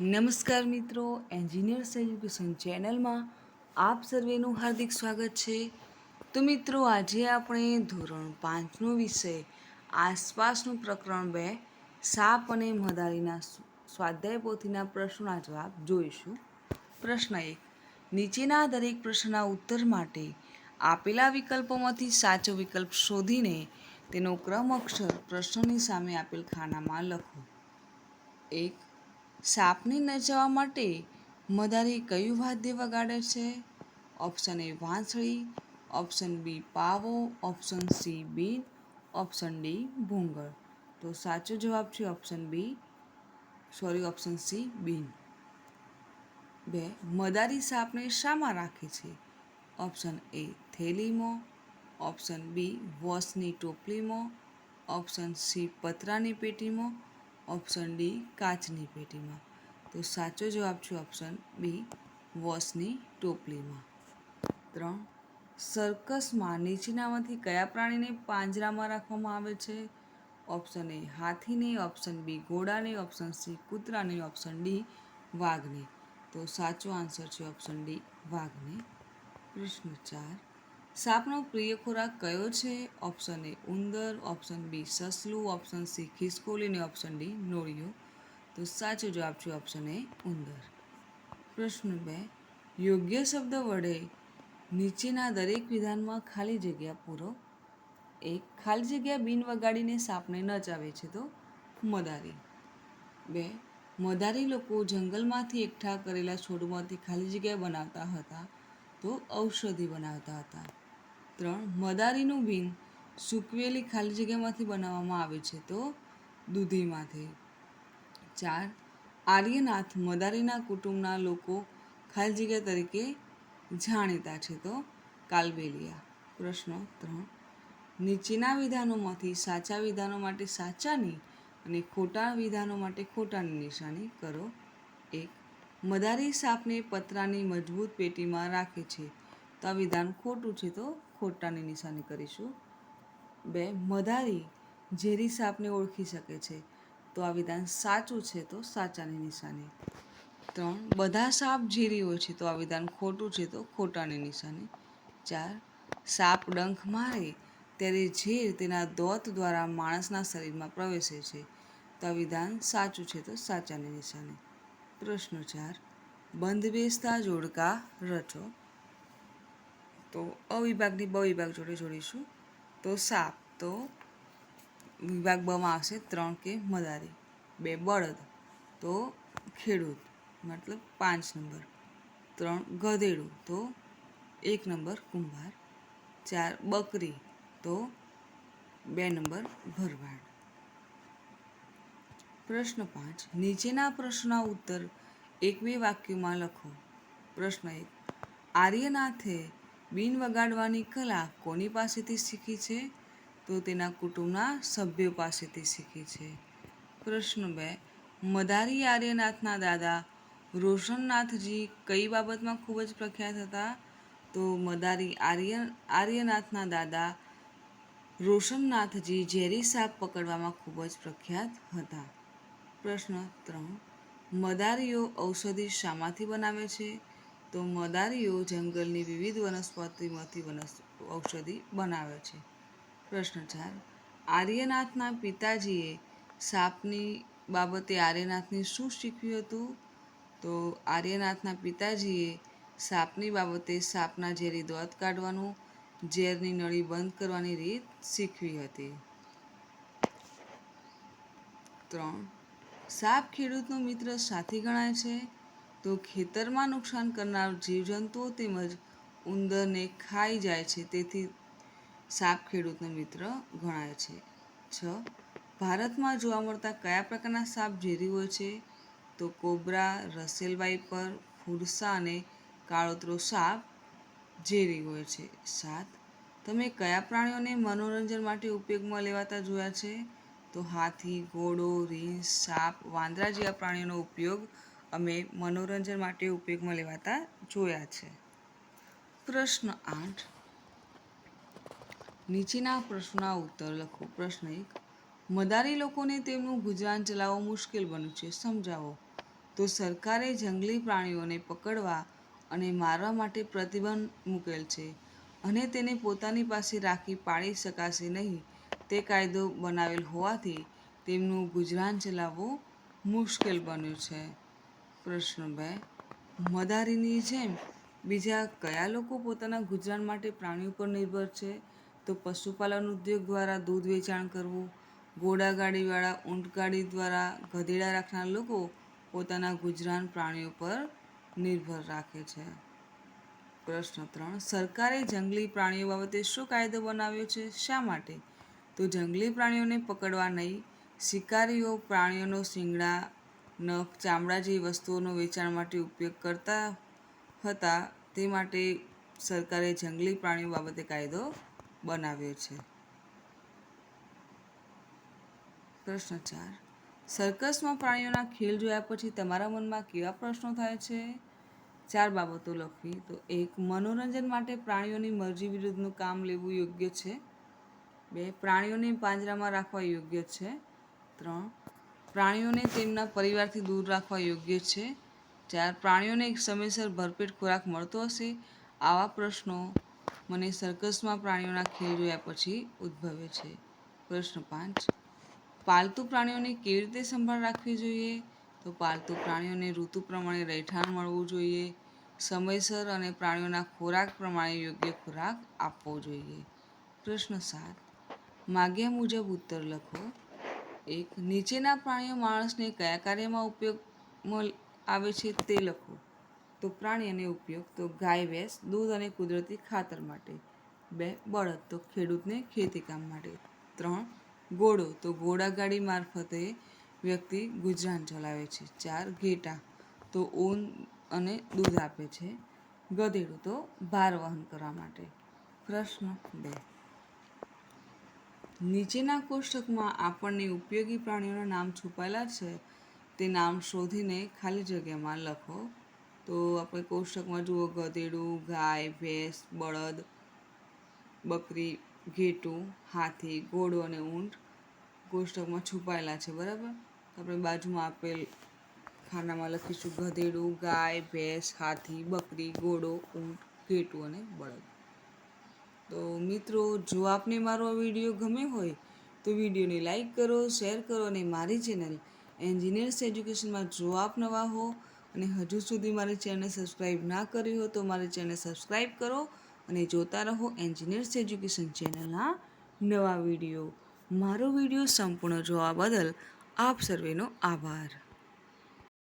નમસ્કાર મિત્રો engineers education ચેનલમાં આપ સર્વેનું હાર્દિક સ્વાગત છે. તો મિત્રો, આજે આપણે ધોરણ પાંચનો વિષય, આસપાસનું પ્રકરણ બે, સાપ અને મદારીના સ્વ- સ્વાધ્યાય પોથીના પ્રશ્નોના જવાબ જોઈશું. પ્રશ્ન એક, નીચેના દરેક પ્રશ્નના ઉત્તર માટે આપેલા વિકલ્પોમાંથી સાચો વિકલ્પ શોધીને તેનો ક્રમ અક્ષર પ્રશ્નની સામે આપેલ ખાનામાં લખો. એક સાપને નચાવવા માટે મદારી કયું વાદ્ય વગાડે છે? ઓપ્શન એ વાંસળી, ઓપ્શન બી પાવો, ઓપ્શન સી બીન, ઓપ્શન ડી ભૂંગળ. તો સાચો જવાબ છે option B, sorry, option C બીન. બે, મદારી સાપને શામાં રાખે છે? ઓપ્શન એ થેલીમાં, ઓપ્શન બી વોશની ટોપલીમાં, ઓપ્શન સી પતરાની પેટીમાં ઓપ્શન ડી, કાચની પેટીમાં. તો સાચો જવાબ છે ઓપ્શન બી, વોશની ટોપલીમાં. ત્રણ, સર્કસમાં નીચેનામાંથી કયા પ્રાણીને પાંજરામાં રાખવામાં આવે છે? ઓપ્શન એ હાથીને, ઓપ્શન બી ઘોડાને, ઓપ્શન સી કૂતરાને, ઓપ્શન ડી વાઘને. તો સાચો આન્સર છે ઓપ્શન ડી વાઘને. પ્રશ્ન ચાર સાપનો પ્રિય ખોરાક કયો છે? ઓપ્શન એ ઉંદર ઓપ્શન બી સસલું ઓપ્શન સી ખિસકોલી અને ઓપ્શન ડી નોળિયો. તો સાચો જવાબ છે ઓપ્શન એ ઉંદર. પ્રશ્ન બે, યોગ્ય શબ્દ વડે નીચેના દરેક વિધાનમાં ખાલી જગ્યા પૂરો? એક ખાલી જગ્યા બિન વગાડીને સાપને નચાવે છે તો? મદારી. બે, મદારી લોકો જંગલમાંથી એકઠા કરેલા છોડમાંથી ખાલી જગ્યા બનાવતા હતા તો ઔષધિ બનાવતા હતા? ત્રણ મદારીનું બીન સૂકવેલી ખાલી જગ્યામાંથી બનાવવામાં આવે છે તો દૂધીમાંથી. ચાર, આર્યનાથ મદારીના કુટુંબના લોકો ખાલી જગ્યા તરીકે જાણીતા છે તો કાલબેલિયા પ્રશ્ન ત્રણ, નીચેના વિધાનોમાંથી સાચા વિધાનો માટે સાચાની અને ખોટા વિધાનો માટે ખોટાની નિશાની કરો. એક, મદારી સાપને પતરાની મજબૂત પેટીમાં રાખે છે તો આ વિધાન ખોટું છે તો ખોટાની નિશાની કરીશું. બે, મદારી ઝેરી સાપને ઓળખી શકે છે. તો આ વિધાન સાચું છે તો સાચાની નિશાની. ત્રણ, બધા સાપ ઝેરી હોય છે તો આ વિધાન ખોટું છે તો ખોટાની નિશાની. ચાર, સાપ ડંખ મારે ત્યારે ઝેર તેના દોત દ્વારા માણસના શરીરમાં પ્રવેશે છે. તો આ વિધાન સાચું છે તો સાચાની નિશાની. પ્રશ્ન ચાર બંધ બેસતા જોડકા રચો. તો અવિભાગની બ વિભાગ જોડે જોડીશું. તો સાપ તો વિભાગ બમાં આવશે ત્રણ કે મદારી બે બળદ તો ખેડૂત, મતલબ પાંચ નંબર. ત્રણ ગધેડું તો એક નંબર કુંભાર. ચાર બકરી તો બે નંબર ભરવાડ. પ્રશ્ન પાંચ, નીચેના પ્રશ્નના ઉત્તર એક બે વાક્યોમાં લખો. પ્રશ્ન એક, આર્યનાથે બિન વગાડવાની કલા કોની પાસેથી શીખી છે? તો તેના કુટુંબના સભ્યો પાસેથી શીખી છે. પ્રશ્ન બે. મદારી આર્યનાથના દાદા રોશનનાથજી કઈ બાબતમાં ખૂબ જ પ્રખ્યાત હતા? તો મદારી આર્ય, આર્યનાથના દાદા રોશનનાથજી ઝેરી સાપ પકડવામાં ખૂબ જ પ્રખ્યાત હતા. પ્રશ્ન ત્રણ. મદારીઓ ઔષધિ શામાંથી બનાવે છે? તો મદારીઓ જંગલની વિવિધ વનસ્પતિમાંથી વનસ, ઔષધિ બનાવે છે. પ્રશ્ન ચાર. આર્યનાથના પિતાજીએ સાપની બાબતે આર્યનાથને શું શીખ્યું હતું? તો આર્યનાથના પિતાજીએ સાપની બાબતે સાપના ઝેરી દોત કાઢવાનું, ઝેરની નળી બંધ કરવાની રીત શીખવી હતી. ત્રણ. સાપ ખેડૂતનો મિત્ર સાથી ગણાય છે? તો ખેતરમાં નુકસાન કરનાર જીવજંતુઓ તેમજ ઉંદરને ખાઈ જાય છે. તેથી સાપ ખેડૂતનો મિત્ર ગણાય છે. છ. ભારતમાં જોવા મળતા કયા પ્રકારના સાપ ઝેરી હોય છે? તો કોબરા, રસેલ વાઇપર, ફુરસા અને કાળોતરો સાપ ઝેરી હોય છે. સાત. તમે કયા પ્રાણીઓને મનોરંજન માટે ઉપયોગમાં લેવાતા જોયા છે? તો હાથી, ઘોડો, રીંછ, સાપ, વાંદરા જેવા પ્રાણીઓનો ઉપયોગ અમે મનોરંજન માટે ઉપયોગમાં લેવાતા જોયા છે. પ્રશ્ન આઠ. નીચેના પ્રશ્નના ઉત્તર લખો. પ્રશ્ન એક. મદારી લોકોને તેમનું ગુજરાન ચલાવવું મુશ્કેલ બન્યું છે. સમજાવો. તો સરકારે જંગલી પ્રાણીઓને પકડવા અને મારવા માટે પ્રતિબંધ મૂકેલ છે અને તેને પોતાની પાસે રાખી પાળી શકાશે નહીં. તે કાયદો બનાવેલ હોવાથી તેમનું ગુજરાન ચલાવવું મુશ્કેલ બન્યું છે. પ્રશ્ન બે મદારીની જેમ બીજા કયા લોકો પોતાના ગુજરાન માટે પ્રાણીઓ પર નિર્ભર છે? તો પશુપાલન ઉદ્યોગ દ્વારા દૂધ વેચાણ કરવું ઘોડાગાડીવાળા ઊંટગાડી દ્વારા ગધેડા રાખનાર લોકો પોતાના ગુજરાન પ્રાણીઓ પર નિર્ભર રાખે છે. પ્રશ્ન ત્રણ, સરકારે જંગલી પ્રાણીઓ બાબતે શું કાયદો બનાવ્યો છે? શા માટે? તો જંગલી પ્રાણીઓને પકડવા નહીં, શિકારીઓ પ્રાણીઓનો શિંગડા નખ ચામડા જેવી વસ્તુઓનો વેચાણ માટે ઉપયોગ કરતા હતા, તે માટે સરકારે જંગલી પ્રાણીઓ બાબતે કાયદો બનાવ્યો છે. પ્રશ્ન ચાર. સર્કસમાં પ્રાણીઓના ખેલ જોયા પછી તમારા મનમાં કેવા પ્રશ્નો થાય છે? ચાર બાબતો લખવી. તો એક, મનોરંજન માટે પ્રાણીઓની મરજી વિરુદ્ધનું કામ લેવું યોગ્ય છે? બે, પ્રાણીઓને પાંજરામાં રાખવા યોગ્ય છે? ત્રણ પ્રાણીઓને તેમના પરિવારથી દૂર રાખવા યોગ્ય છે. જ્યારે પ્રાણીઓને એક સમયસર ભરપેટ ખોરાક મળતો હશે. આવા પ્રશ્નો મને સર્કસમાં પ્રાણીઓના ખેલ જોયા પછી ઉદ્ભવે છે. પ્રશ્ન પાંચ. પાલતુ પ્રાણીઓની કેવી રીતે સંભાળ રાખવી જોઈએ? તો પાલતુ પ્રાણીઓને ઋતુ પ્રમાણે રહેઠાણ મળવું જોઈએ. સમયસર અને પ્રાણીઓના ખોરાક પ્રમાણે યોગ્ય ખોરાક આપવો જોઈએ. પ્રશ્ન સાત. માગ્યા મુજબ ઉત્તર લખો. એક નીચેના પ્રાણીઓ માણસને કયા કાર્યમાં ઉપયોગમાં આવે છે તે લખો. તો પ્રાણી અને ઉપયોગ, તો ગાય, ભેંસ, દૂધ અને કુદરતી ખાતર માટે. બે, બળદ, તો ખેડૂતને ખેતીકામ માટે. ત્રણ, ઘોડો, તો ઘોડાગાડી મારફતે વ્યક્તિ ગુજરાન ચલાવે છે. ચાર, ઘેટા, તો ઊન અને દૂધ આપે છે. ગધેડું, તો ભાર વહન કરવા માટે. પ્રશ્ન બે. નીચેના કોષ્ટકમાં આપણને ઉપયોગી પ્રાણીઓના નામ છુપાયેલા છે. તે નામ શોધીને ખાલી જગ્યામાં લખો. તો આપણે કોષ્ટકમાં જુઓ, ગધેડું, ગાય, ભેંસ, બળદ, બકરી, ઘેટું, હાથી, ઘોડો અને ઊંટ કોષ્ટકમાં છુપાયેલા છે, બરાબર? આપણે બાજુમાં આપેલ ખાનામાં લખીશું, ગધેડું, ગાય, ભેંસ, હાથી, બકરી, ઘોડો, ઊંટ, ઘેટું અને બળદ. તો મિત્રો, જો આપને મારો આ વીડિયો ગમ્યો હોય, તો વિડીયોને લાઈક કરો, શેર કરો અને મારી ચેનલ એન્જિનિયર્સ એજ્યુકેશનમાં જો આપ નવા હો અને હજુ સુધી મારી ચેનલ સબસ્ક્રાઈબ ના કરી હો, તો મારી ચેનલ સબસ્ક્રાઈબ કરો અને જોતા રહો એન્જિનિયર્સ એજ્યુકેશન ચેનલના નવા વીડિયો. મારો વીડિયો સંપૂર્ણ જોવા બદલ આપ સર્વેનો આભાર.